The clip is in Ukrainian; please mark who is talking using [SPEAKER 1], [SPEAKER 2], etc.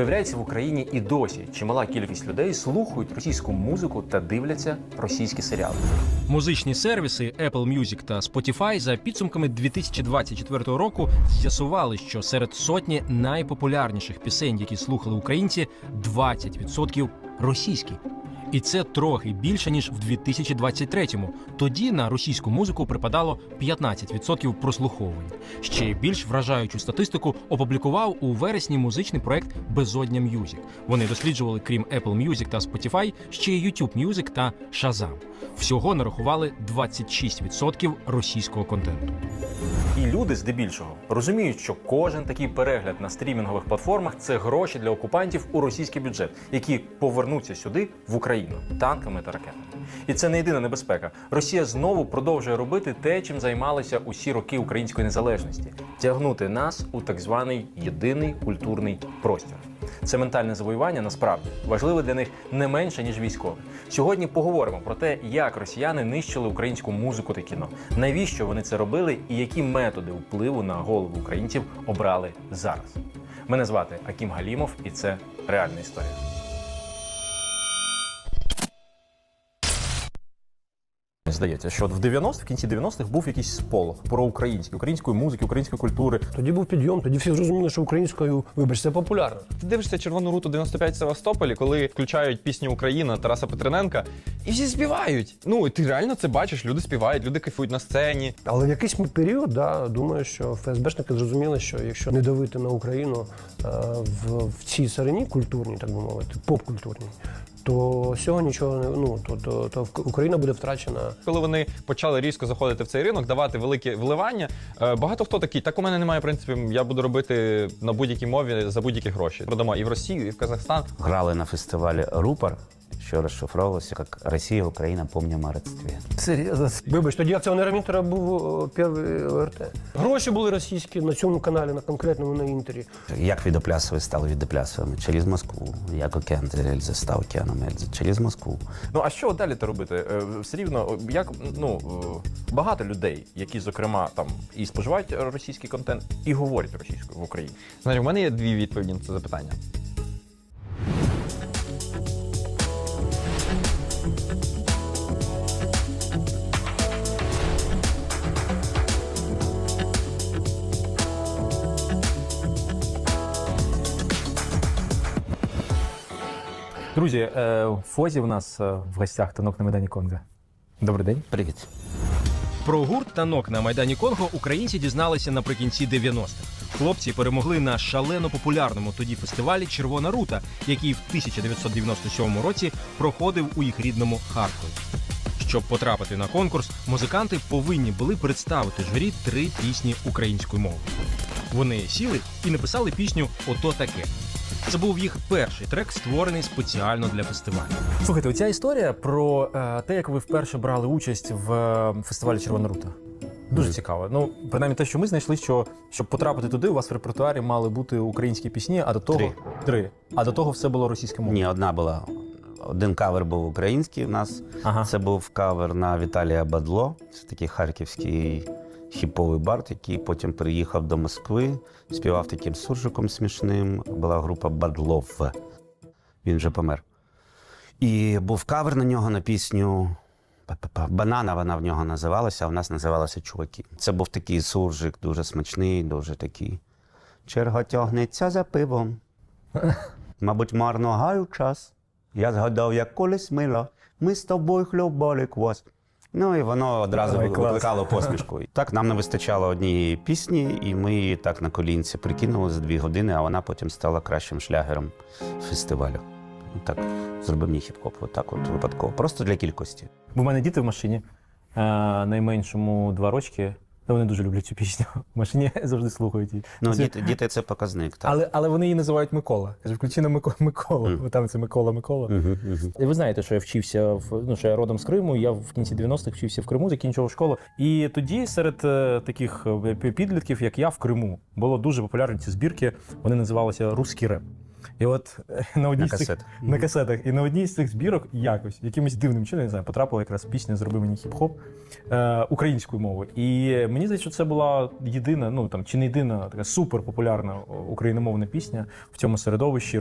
[SPEAKER 1] Виявляється, в Україні і досі чимала кількість людей слухають російську музику та дивляться російські серіали.
[SPEAKER 2] Музичні сервіси Apple Music та Spotify за підсумками 2024 року з'ясували, що серед сотні найпопулярніших пісень, які слухали українці, 20% російські. І це трохи більше ніж в 2023-му. Тоді на російську музику припадало 15% прослуховувань. Ще більш вражаючу статистику опублікував у вересні музичний проект Безодня Music. Вони досліджували, крім Apple Music та Spotify, ще й YouTube Music та Shazam. Всього нарахували 26% російського контенту.
[SPEAKER 1] І люди здебільшого розуміють, що кожен такий перегляд на стрімінгових платформах це гроші для окупантів у російський бюджет, які повернуться сюди в Україну танками та ракетами. І це не єдина небезпека. Росія знову продовжує робити те, чим займалися усі роки української незалежності тягнути нас у так званий єдиний культурний простір. Це ментальне завоювання насправді важливе для них не менше ніж військове. Сьогодні поговоримо про те, як росіяни нищили українську музику та кіно, навіщо вони це робили і які методи впливу на голову українців обрали зараз. Мене звати Акім Галімов, і це реальна історія. Здається, що от в 90-х, в кінці 90-х був якийсь сполох про українську, української музики, української культури.
[SPEAKER 3] Тоді був підйом, тоді всі зрозуміли, що українською, вибач, це популярно.
[SPEAKER 4] Ти дивишся червону руту 95 в Севастополі, коли включають пісню Україна Тараса Петрененка, і всі співають. Ну і ти реально це бачиш, люди співають, люди кайфують на сцені.
[SPEAKER 3] Але в якийсь період, да, думаю, що ФСБшники зрозуміли, що якщо не давити на Україну е, в, в цій царині культурній, так би мовити, поп-культурній, то всього нічого не ну то, то, то Україна буде втрачена.
[SPEAKER 4] Коли вони почали різко заходити в цей ринок, давати великі вливання, е, багато хто такий, так у мене немає в принципі, я буду робити на будь-якій мові за будь-які гроші. Продамо і в Росію, і в Казахстан.
[SPEAKER 5] Грали на фестивалі Рупор, що розшифровувалося як Росія, Україна, помнимо о родстві.
[SPEAKER 1] Серйозно?
[SPEAKER 3] Вибач, тоді акціонером інтера був перший ОРТ. Гроші були російські на цьому каналі, на конкретному на інтері.
[SPEAKER 5] Як відоплясові стали відоплясовими? Через Москву. Як океан Ельзи став океаном Ельзи? Через Москву.
[SPEAKER 1] Ну а що далі то робити? Е, Все рівно, як ну багато людей, які зокрема там і споживають російський контент, і говорять російською в Україні.
[SPEAKER 4] Знаєш, у мене є дві відповіді на це запитання.
[SPEAKER 1] Друзі, е, Фозі в нас е, в гостях танок на Майдані Конга. Добрий день.
[SPEAKER 5] Привіт.
[SPEAKER 2] Про гурт танок на майдані Конго українці дізналися наприкінці 90-х. Хлопці перемогли на шалено популярному тоді фестивалі Червона рута, який в 1997 році проходив у їх рідному Харкові. Щоб потрапити на конкурс, музиканти повинні були представити журі три пісні українською мовою. Вони сіли і написали пісню Ото таке. Це був їх перший трек, створений спеціально для фестивалю.
[SPEAKER 1] Слухайте, оця історія про е, те, як ви вперше брали участь в е, фестивалі Червона рута. Дуже цікаво. Ну, принаймні, те, що ми знайшли, що щоб потрапити туди, у вас в репертуарі мали бути українські пісні, а до того
[SPEAKER 5] Три.
[SPEAKER 1] Три. А до того все було російською мовою.
[SPEAKER 5] Ні, одна була. Один кавер був український у нас.
[SPEAKER 1] Ага.
[SPEAKER 5] Це був кавер на Віталія Бадло. Це такий харківський хіповий бард, який потім приїхав до Москви, співав таким суржиком смішним. Була група Бадлов. Він вже помер. І був кавер на нього на пісню. Банана вона в нього називалася, а в нас називалася Чуваки. Це був такий суржик, дуже смачний, дуже такий. Черга тягнеться за пивом. Мабуть, марно гаю час. Я згадав, як колись мила, ми з тобою хлюбали квас. Ну і воно одразу
[SPEAKER 1] Ой,
[SPEAKER 5] викликало посмішку. Так нам не вистачало однієї пісні, і ми її так на колінці прикинули за дві години, а вона потім стала кращим шлягером фестивалю. Так, зробив мені хіп-хоп, отак от випадково. Просто для кількості.
[SPEAKER 1] Бо в мене діти в машині, е, найменшому два рочки. Та вони дуже люблять цю пісню. В машині завжди слухають її.
[SPEAKER 5] Ну,
[SPEAKER 1] Це-
[SPEAKER 5] діти, діти це показник. Так.
[SPEAKER 1] Але, але вони її називають Микола. Каже, включи на Микола, Микола. Бо Там це Микола, Микола.
[SPEAKER 5] Мгм, мгм.
[SPEAKER 1] І Ви знаєте, що я вчився в ну, що я родом з Криму. Я в кінці 90-х вчився в Криму, закінчував школу. І тоді серед е, таких е, підлітків, як я в Криму, було дуже популярні ці збірки. Вони називалися Руський реп. І от е, на одній
[SPEAKER 5] На
[SPEAKER 1] з цих на касетах, і на одній з цих збірок якось якимось дивним чином, не знаю, потрапила якраз пісня Зроби мені хіп-хоп е, українською мовою. І мені здається, що це була єдина, ну там чи не єдина така суперпопулярна україномовна пісня в цьому середовищі.